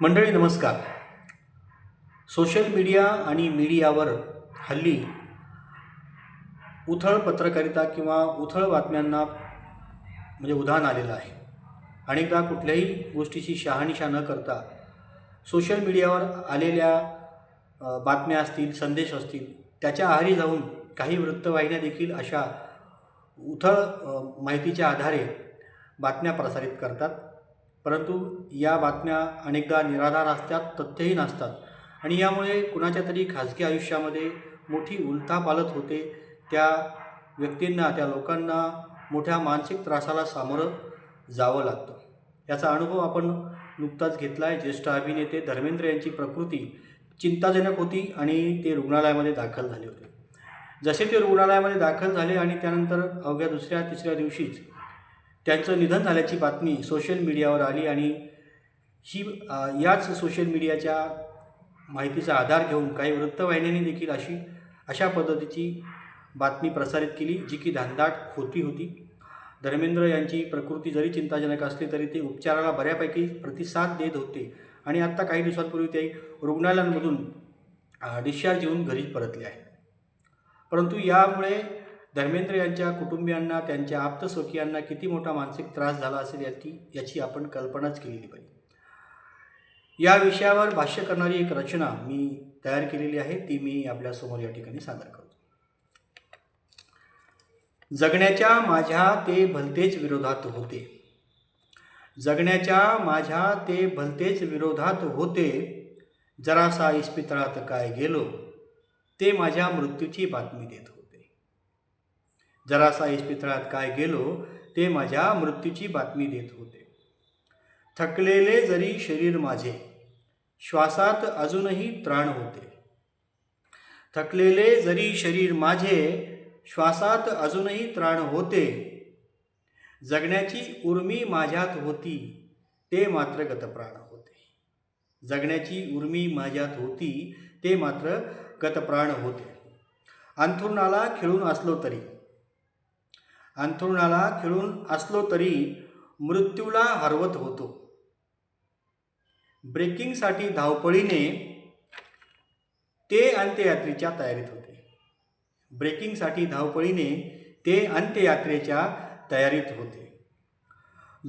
मंडळी नमस्कार. Social media आणि मीडियावर हल्ली उथळ पत्रकारिता किंवा उथळ बातम्यांना म्हणजे उधाण आलेलं आहे. अनेकदा कुठल्याही गोष्टीची शहानिशा न करता सोशल मीडियावर आलेल्या बातम्या असतील संदेश असतील त्याच्या आहारी जाऊन काही वृत्तवाहिन्या देखील अशा उथळ माहितीच्या आधारे बातम्या प्रसारित करतात. परंतु या बातम्या अनेकदा निराधार असतात तथ्यही नसतात आणि यामुळे कुणाच्या तरी खाजगी आयुष्यामध्ये मोठी उलथापालत होते. त्या व्यक्तींना त्या लोकांना मोठ्या मानसिक त्रासाला सामोरं जावं लागतं. याचा अनुभव आपण नुकताच घेतला आहे ज्येष्ठ अभिनेते धर्मेंद्र यांची प्रकृती चिंताजनक होती आणि ते रुग्णालयामध्ये दाखल झाले होते. जसे ते रुग्णालयामध्ये दाखल झाले आणि त्यानंतर अवघ्या दुसऱ्या तिसऱ्या दिवशीच त्यांचं निधन झाल्याची बातमी सोशल मीडियावर आली आणि ही याच सोशल मीडियाच्या माहितीचा आधार घेऊन काही वृत्तवाहिन्यांनी देखील अशी अशा पद्धतीची बातमी प्रसारित केली जी की धांदाट खोटी होती. धर्मेंद्र यांची प्रकृती जरी चिंताजनक असली तरी ते उपचाराला बऱ्यापैकी प्रतिसाद देत होते आणि आत्ता काही दिवसांपूर्वी ते रुग्णालयांमधून डिस्चार्ज येऊन घरी परतले आहेत. परंतु यामुळे धर्मेंद्र यांच्या कुटुंबियांना त्यांच्या आप्तस्वकीयांना किती मोठा मानसिक त्रास झाला असेल याची याची आपण कल्पनाच केलेली पाहिजे या विषयावर भाष्य करणारी एक रचना मी तयार केलेली आहे ती मी आपल्यासमोर या ठिकाणी सादर करतो. जगण्याच्या माझ्या ते भलतेच विरोधात होते. जगण्याच्या माझ्या ते भलतेच विरोधात होते. जरासा इस्पितळात काय गेलो ते माझ्या मृत्यूची बातमी देत. होते जरासा इस्पितळात काय गेलो ते माझ्या मृत्यूची बातमी देत होते. थकलेले जरी शरीर माझे श्वासात अजूनही त्राण होते. थकलेले जरी शरीर माझे श्वासात अजूनही त्राण होते. जगण्याची उर्मी माझ्यात होती ते मात्र गतप्राण होते. जगण्याची उर्मी माझ्यात होती ते मात्र गतप्राण होते. अंथरुणाला खेळून असलो तरी अंथरुणाला खिळून असलो तरी मृत्यूला हरवत होतो. ब्रेकिंगसाठी धावपळीने ते अंत्ययात्रेच्या तयारीत होते. ब्रेकिंगसाठी धावपळीने ते अंत्ययात्रेच्या तयारीत होते.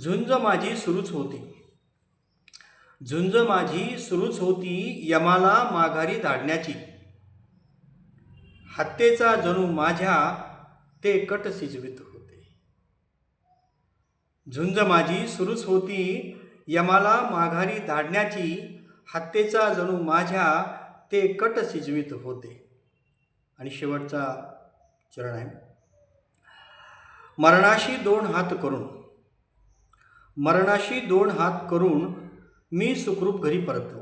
झुंज माझी सुरूच होती. झुंज माझी सुरूच होती यमाला माघारी धाडण्याची. हत्येचा जणू माझ्या ते कट सिजवित होते. झुंज माझी सुरूच होती यमाला माघारी धाडण्याची हत्येचा जणू माझ्या ते कट सिजवित होते. आणि शेवटचा चरण आहे. मरणाशी दोन हात करून मरणाशी दोन हात करून मी सुखरूप घरी परतलो.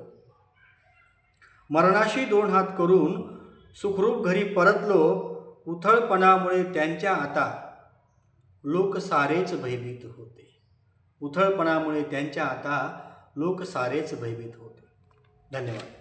मरणाशी दोन हात करून सुखरूप घरी परतलो उथळपणामुळे त्यांच्या आता लोक सारेच भयभीत होते. उथळपणामुळे त्यांच्या आता लोक सारेच भयभीत होते. धन्यवाद.